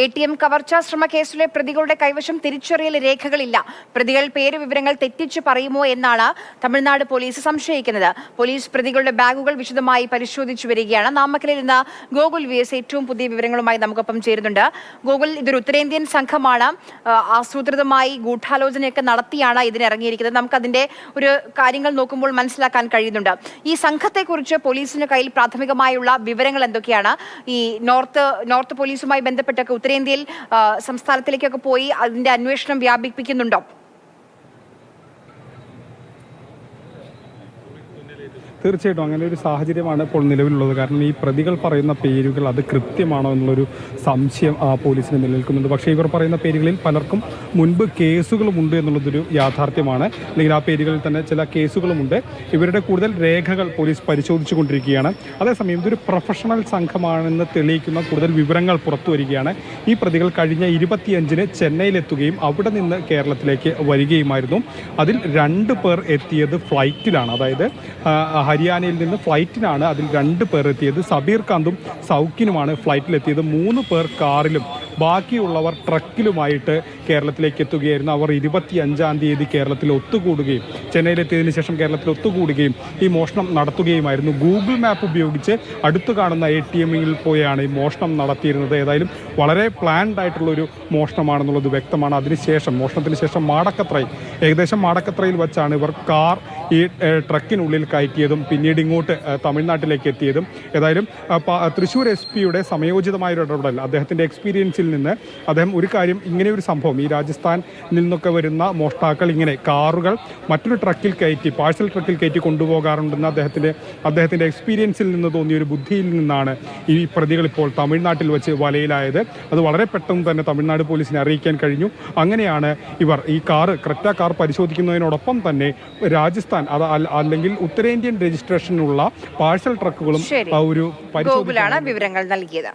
A T M കവർച്ചാ ശ്രമ കേസിലെ പ്രതികളുടെ കൈവശം തിരിച്ചറിയൽ രേഖകളില്ല. പ്രതികൾ പേര് വിവരങ്ങൾ തെറ്റിച്ച് പറയുമോ എന്നാണ് തമിഴ്നാട് പോലീസ് സംശയിക്കുന്നത്. പോലീസ് പ്രതികളുടെ ബാഗുകൾ വിശദമായി പരിശോധിച്ചു വരികയാണ്. നാമക്കലിൽ നിന്ന് ഗോകുൽ വി എസ് ഏറ്റവും പുതിയ വിവരങ്ങളുമായി നമുക്കൊപ്പം ചേരുന്നുണ്ട്. ഗോകുൽ ഇതൊരു ഉത്തരേന്ത്യൻ സംഘമാണ്. ആസൂത്രിതമായി ഗൂഢാലോചനയൊക്കെ നടത്തിയാണ് ഇതിനിറങ്ങിയിരിക്കുന്നത്. നമുക്ക് നമുക്കതിന്റെ ഒരു കാര്യങ്ങൾ നോക്കുമ്പോൾ മനസ്സിലാക്കാൻ കഴിയുന്നുണ്ട്. ഈ സംഘത്തെക്കുറിച്ച് പോലീസിന് കയ്യിൽ പ്രാഥമികമായുള്ള വിവരങ്ങൾ എന്തൊക്കെയാണ്? ഈ നോർത്ത് നോർത്ത് പോലീസുമായി ബന്ധപ്പെട്ടൊക്കെ ഉത്തരേന്ത്യയിൽ സംസ്ഥാനത്തിലേക്കൊക്കെ പോയി അതിന്റെ അന്വേഷണം വ്യാപിപ്പിക്കുന്നുണ്ടോ? തീർച്ചയായിട്ടും അങ്ങനെ ഒരു സാഹചര്യമാണ് ഇപ്പോൾ നിലവിലുള്ളത്. കാരണം ഈ പ്രതികൾ പറയുന്ന പേരുകൾ അത് കൃത്യമാണോ എന്നുള്ളൊരു സംശയം ആ, പോലീസിന് നിലനിൽക്കുന്നുണ്ട്. പക്ഷേ ഇവർ പറയുന്ന പേരുകളിൽ പലർക്കും മുൻപ് കേസുകളുമുണ്ട് എന്നുള്ളതൊരു യാഥാർത്ഥ്യമാണ്. അല്ലെങ്കിൽ ആ പേരുകളിൽ തന്നെ ചില കേസുകളുമുണ്ട് ഇവരുടെ കൂടുതൽ രേഖകൾ പോലീസ് പരിശോധിച്ചു കൊണ്ടിരിക്കുകയാണ് അതേസമയം ഇതൊരു പ്രൊഫഷണൽ സംഘമാണെന്ന് തെളിയിക്കുന്ന കൂടുതൽ വിവരങ്ങൾ പുറത്തു വരികയാണ്. ഈ പ്രതികൾ കഴിഞ്ഞ ഇരുപത്തിയഞ്ചിന് ചെന്നൈയിലെത്തുകയും അവിടെ നിന്ന് കേരളത്തിലേക്ക് വരികയുമായിരുന്നു. അതിൽ രണ്ട് പേർ എത്തിയത് ഫ്ലൈറ്റിലാണ്. അതായത് ഹരിയാനയിൽ നിന്ന് ഫ്ലൈറ്റിനാണ് അതിൽ രണ്ട് പേർ എത്തിയത്. സബീർ കാന്തും സൗക്കിനുമാണ് ഫ്ലൈറ്റിലെത്തിയത് മൂന്ന് പേർ കാറിലും ബാക്കിയുള്ളവർ ട്രക്കിലുമായിട്ട് കേരളത്തിലേക്ക് എത്തുകയായിരുന്നു. അവർ ഇരുപത്തി അഞ്ചാം തീയതി കേരളത്തിൽ ഒത്തുകൂടുകയും ചെന്നൈയിലെത്തിയതിനു ശേഷം കേരളത്തിൽ ഒത്തുകൂടുകയും ഈ മോഷണം നടത്തുകയുമായിരുന്നു. ഗൂഗിൾ മാപ്പ് ഉപയോഗിച്ച് അടുത്തു കാണുന്ന എ ടി എമ്മിൽ പോയാണ് ഈ മോഷണം നടത്തിയിരുന്നത്. ഏതായാലും വളരെ പ്ലാൻഡ് ആയിട്ടുള്ള ഒരു മോഷണമാണെന്നുള്ളത് വ്യക്തമാണ്. അതിനുശേഷം മോഷണത്തിന് ശേഷം മാടക്കത്രയിൽ ഏകദേശം മാടക്കത്രയിൽ വച്ചാണ് ഇവർ കാർ ഈ ട്രക്കിനുള്ളിൽ കയറ്റിയതും പിന്നീട് ഇങ്ങോട്ട് തമിഴ്നാട്ടിലേക്ക് എത്തിയതും ഏതായാലും തൃശ്ശൂർ എസ് പിയുടെ സമയോചിതമായ ഒരു ഇടപെടൽ അദ്ദേഹത്തിന്റെ എക്സ്പീരിയൻസിൽ നിന്ന് അദ്ദേഹം ഒരു കാര്യം ഇങ്ങനെ ഒരു സംഭവം ഈ രാജസ്ഥാനിൽ നിന്നൊക്കെ വരുന്ന മോഷ്ടാക്കൾ ഇങ്ങനെ കാറുകൾ മറ്റൊരു ട്രക്കിൽ കയറ്റി പാഴ്സൽ ട്രക്കിൽ കയറ്റി കൊണ്ടുപോകാറുണ്ടെന്ന് അദ്ദേഹത്തിന്റെ അദ്ദേഹത്തിന്റെ എക്സ്പീരിയൻസിൽ നിന്ന് തോന്നിയ ഒരു ബുദ്ധിയിൽ നിന്നാണ് ഈ പ്രതികൾ ഇപ്പോൾ തമിഴ്നാട്ടിൽ വെച്ച് വലയിലായത്. അത് വളരെ പെട്ടെന്ന് തന്നെ തമിഴ്നാട് പോലീസിനെ അറിയിക്കാൻ കഴിഞ്ഞു. അങ്ങനെയാണ് ഇവർ ഈ കാറ് ക്രെറ്റ കാർ പരിശോധിക്കുന്നതിനോടൊപ്പം തന്നെ രാജസ്ഥാൻ അത് അല്ലെങ്കിൽ ഉത്തരേന്ത്യൻ രജിസ്ട്രേഷനുള്ള പാഴ്സൽ ട്രക്കുകളും ആ ഒരു വിവരങ്ങൾ നൽകിയത്.